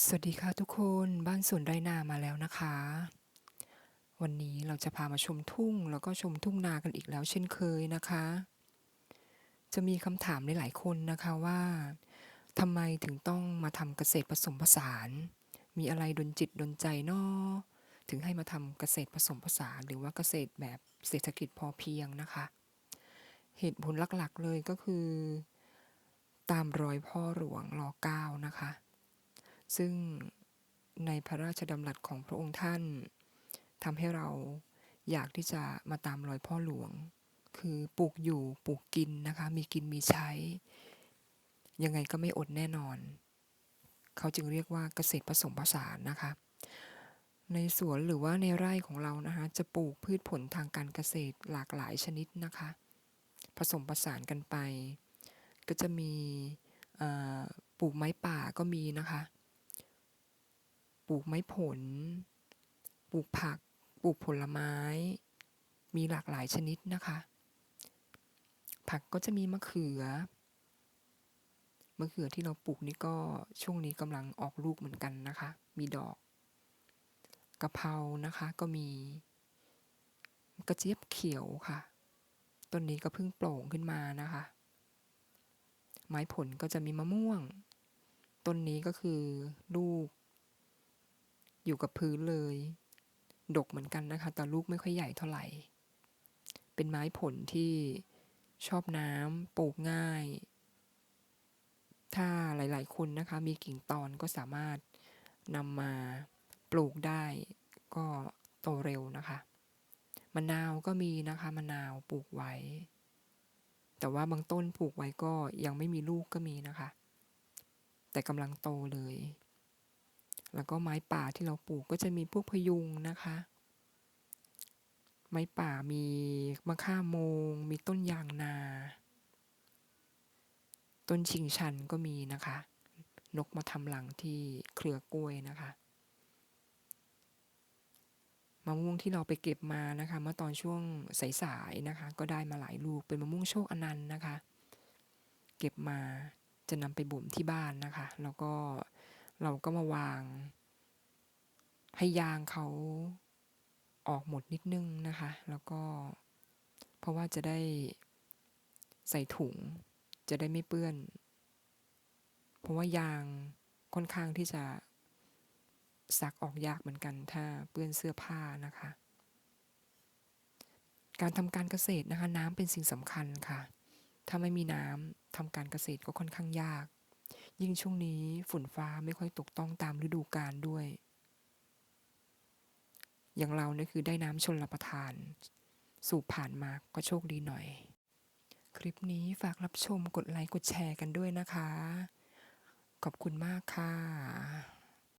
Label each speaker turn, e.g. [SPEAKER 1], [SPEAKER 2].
[SPEAKER 1] สวัสดีค่ะทุกคนบ้านสวนไรนามาแล้วนะคะ วันนี้เราจะพามาชมทุ่งแล้วก็ชมทุ่งนากันอีกแล้วเช่นเคยนะคะ จะมีคำถามหลายๆคนนะคะว่าทำไมถึงต้องมาทำเกษตรผสมผสาน มีอะไรดนจิตดนใจนอถึงให้มาทำเกษตรผสมผสาน หรือว่าเกษตรแบบเศรษฐกิจพอเพียงนะคะ เหตุผลหลักๆเลยก็คือ ตามรอยพ่อหลวงรอเก้านะคะ ซึ่งในพระราชดำรัสของพระองค์ท่านทำให้เราอยากที่จะมาตามรอยพ่อหลวง คือปลูกอยู่ปลูกกินนะคะ มีกินมีใช้ ยังไงก็ไม่อดแน่นอน เขาจึงเรียกว่าเกษตรผสมผสานนะคะ ในสวนหรือว่าในไร่ของเรานะคะจะปลูกพืชผลทางการเกษตรหลากหลายชนิดนะคะ ผสมผสานกันไป ก็จะมีปลูกไม้ป่าก็มีนะคะ ลูกไม้ผล ปลูกผัก ปลูกผลไม้ มีหลากหลายชนิดนะคะ ผักก็จะมีมะเขือ มะเขือที่เราปลูกนี่ก็ช่วงนี้กำลังออกลูกเหมือนกันนะคะ มีดอกกะเพรานะคะก็มีกระเจี๊ยบเขียวค่ะ ต้นนี้ก็เพิ่งโปร่งขึ้นมานะคะ ไม้ผลก็จะมีมะม่วง ต้นนี้ก็คือลูก อยู่กับพื้นเลย ดกเหมือนกันนะคะ แต่ลูกไม่ค่อยใหญ่เท่าไหร่ เป็นไม้ผลที่ชอบน้ำปลูกง่าย ถ้าหลาย ๆ คนนะคะ มีกิ่งตอนก็สามารถนำมาปลูกได้ก็โตเร็วนะคะมะนาวก็มีนะคะมะนาวปลูกไว้ แต่ว่าบางต้นปลูกไว้ก็ยังไม่มีลูกก็มีนะคะ แต่กำลังโตเลย แล้วก็ไม้ป่าที่เราปลูกก็จะมีพวกพยุงนะคะ ไม้ป่ามีมะข่าโมง มีต้นยางนา ต้นชิงชันก็มีนะคะ นกมาทำหลังที่เครือกล้วยนะคะมะม่วงที่เราไปเก็บมานะคะ เมื่อตอนช่วงสายๆนะคะ ก็ได้มาหลายลูกเป็นมะม่วงโชคอนันต์นะคะ เก็บมาจะนำไปบ่มที่บ้านนะคะ แล้วก็ เราก็มาวาง ให้ยางเขาออกหมดนิดนึงนะคะ แล้วก็เพราะว่าจะได้ใส่ถุง จะได้ไม่เปื้อน เพราะว่ายางค่อนข้างที่จะซักออกยากเหมือนกันถ้าเปื้อนเสื้อผ้านะคะ การทำการเกษตรนะคะ น้ำเป็นสิ่งสำคัญค่ะ ถ้าไม่มีน้ำทำการเกษตรก็ค่อนข้างยาก ยิ่งช่วงนี้ฝนฟ้าไม่ค่อยตกต้องตามฤดูกาลด้วย อย่างเราเนี่ยคือได้น้ำชนรับประทาน สูบผ่านมาก็โชคดีหน่อย คลิปนี้ฝากรับชมกดไลค์กดแชร์กันด้วยนะคะ ขอบคุณมากค่ะ